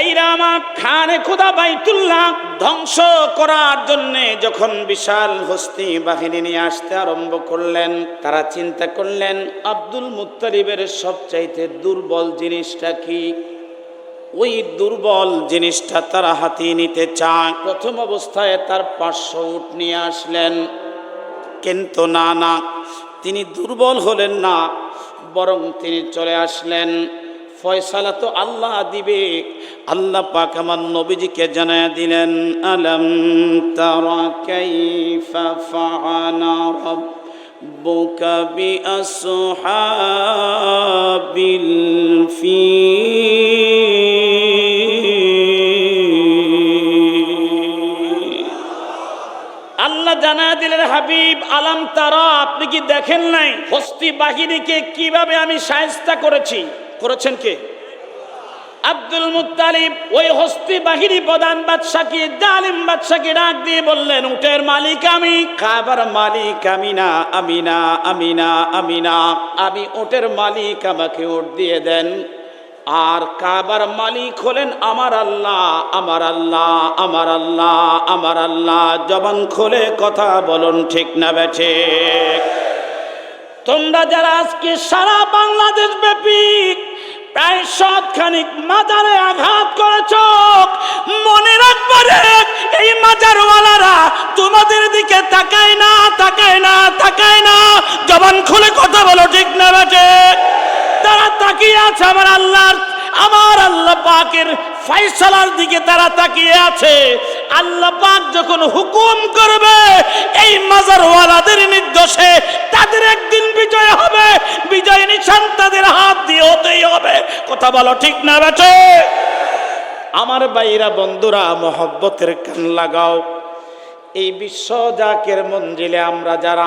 বাইরা আমার খানে খুদা বাইতুল্লাহ ধ্বংস করার জন্য যখন বিশাল হস্তি বাহিনী নিয়ে আসতে আরম্ভ করলেন, তারা চিন্তা করলেন, আব্দুল মুত্তালিবের সবচাইতে দুর্বল জিনিসটা কি? ওই দুর্বল জিনিসটা তারা হাতিয়ে নিতে চায়। প্রথম অবস্থায় তার পাঁচশো উট নিয়ে আসলেন। কিন্তু না না, তিনি দুর্বল হলেন না, বরং তিনি চলে আসলেন। ফয়সালা তো আল্লাহ দিবে। আল্লাহ পাক আমার নবীজিকে জানায় দিলেন, আলম তারা কাইফা ফাআলা রাব্বুকা বিআসহাবিল ফিল। আল্লাহ জানা দিলেন, হাবিব, আলাম তারা, আপনি কি দেখেন নাই? হস্তি বাহিনীকে কীভাবে আমি সায়স্তা করেছি? করেছেন কে? আব্দুল মুত্তালিব ওই হস্তি বাহিনী প্রধান বাদশাকে, জালিম বাদশাকে ডাক দিয়ে বললেন, উটের মালিক আমি, খাবার মালিক আমি না আমি না আমি না আমি না আমি উটের মালিক, আমাকে উট দিয়ে দেন। আর কাবার মালিক হলেন আমার আল্লাহ আমার আল্লাহ আমার আল্লাহ আমার আল্লাহ। জবান খোলে কথা বলুন, ঠিক না বেঠে তোমরা যারা আজকে সারা বাংলাদেশ ব্যাপী প্রায় সৎখানিক মাজারে আঘাত করেছ মনে রাখবে রে, এই মাজারওয়ালারা তোমাদের দিকে তাকায় না তাকায় না তাকায় না। জবান খুলে কথা বলো ঠিক না বেটে তারা তাকিয়ে আছে আমার আল্লাহর আমার আল্লাহ পাকের ফাইসালার দিকে তারা তাকিয়ে আছে। আল্লাহ পাক যখন হুকুম করবে এই মাজারওয়ালাদের নির্দোষে তাদের একদিন বিজয় হবে। বিজয় নিশান তাদের হাত দিয়ে হতেই হবে। কথা বলো ঠিক না বেটে আমার বাইরা বন্ধুরা, মহব্বতের কান লাগাও। এই বিশ্ব জাকের মঞ্জিলে আমরা যারা,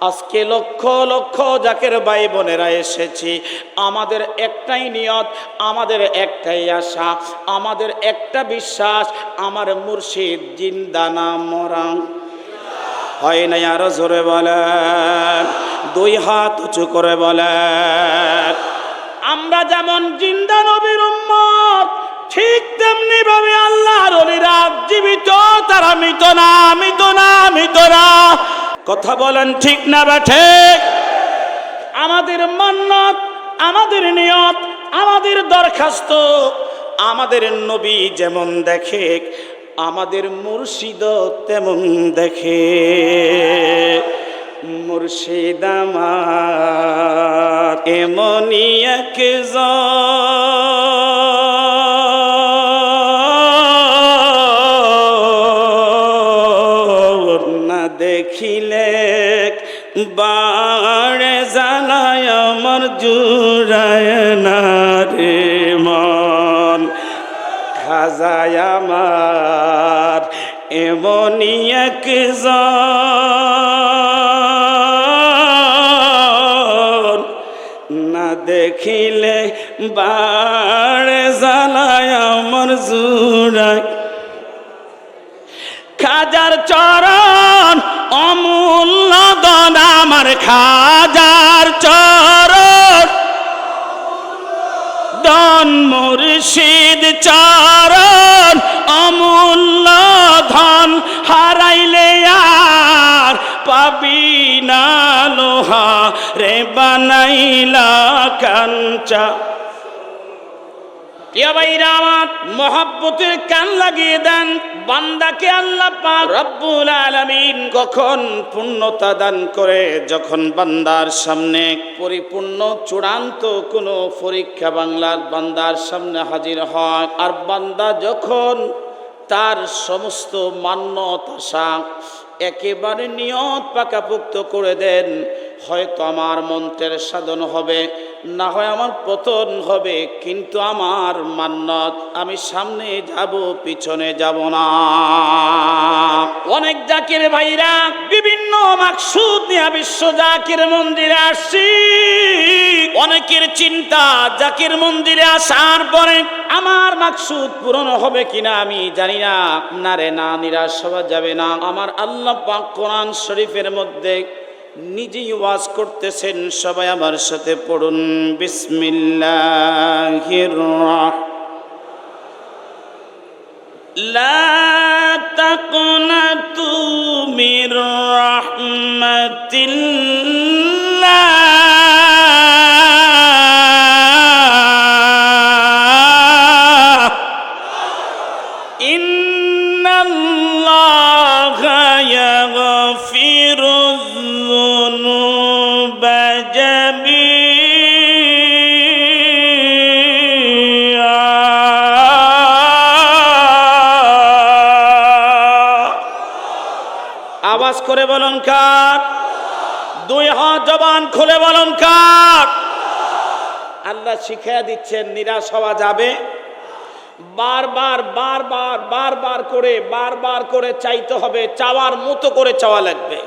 আজকে লক্ষ লক্ষ জাকের ভাই বোনেরা এসেছি। আমাদের একটাই নিয়ত, আমাদের একটাই আশা, আমাদের একটা বিশ্বাস, আমার মুর্শিদ জিন্দানা মরাং। হয় নাই আরও জোরে বলেন। দুই হাত উঁচু করে বলেন, আমরা যেমন জিন্দা নবীর উম্মত, ঠিক তেমনি ভাবে আল্লাহর অলিরা জীবিত, তারা মৃত না মৃত না মৃত না। কথা বলেন ঠিক না বা ঠিক? আমাদের মান্নত, আমাদের নিয়ত, আমাদের দরখাস্ত, আমাদের নবী যেমন দেখে আমাদের মুর্শিদ তেমন দেখে। মুর্শিদ আমার, এমনই এক না দেখিলে বাড়ে জানায় আমার জুড়ায় না রে মন। খাজায় আমার, এমনই এক জন দেখিলে বাড়ে জালায় আমার জুড়ায় খাজার চরণ, অমূল্য দন আমার খাজার চরণ। দন মুর্শিদ চরণ রে বানাইলা কাঞ্চা। ভাইরা আমার মহাব্বতের কান লাগিয়ে দেন, বান্দাকে আল্লাহ পাক রব্বুল আলামিন কখন পূর্ণতা দান করে, যখন বান্দার সামনে পরিপূর্ণ চূড়ান্ত কোনো পরীক্ষা বাংলার বান্দার সামনে হাজির হয়, আর বান্দা যখন তার সমস্ত মান্যত আশা একেবারে নিয়ত পাকাপুক্ত করে দেন হয়তো আমার মন্ত্রের সাধন হবে, না হয় আমার পতন হবে, কিন্তু আমার মান্নত আমি সামনে যাব, পিছনে যাব না। অনেক জাকির ভাইরা বিভিন্ন মাকসুদ নিয়ে বিশ্ব জাকির মন্দিরে আসছি। অনেকের চিন্তা জাকির মন্দিরে আসার পরে আমার মাকসুদ পূরণ হবে কিনা আমি জানি না। না রে, না, নিরাশ হওয়া যাবে না। আমার আল্লাহ পাক কোরআন শরীফের মধ্যে নিজেই ওয়াজ করতেছেন সবাই আমার সাথে পড়ুন। বিসমিল্লাহ লা তাকনাতু আওয়াজ করে বলুন কার? দুই হাত জবান খুলে বলুন কার? আল্লাহ শিখিয়ে দিচ্ছেন, নিরাশ হওয়া যাবে। বারবার বারবার বারবার করে বারবার করে চাইতে হবে, চাওয়ার মতো করে চাওয়া লাগবে।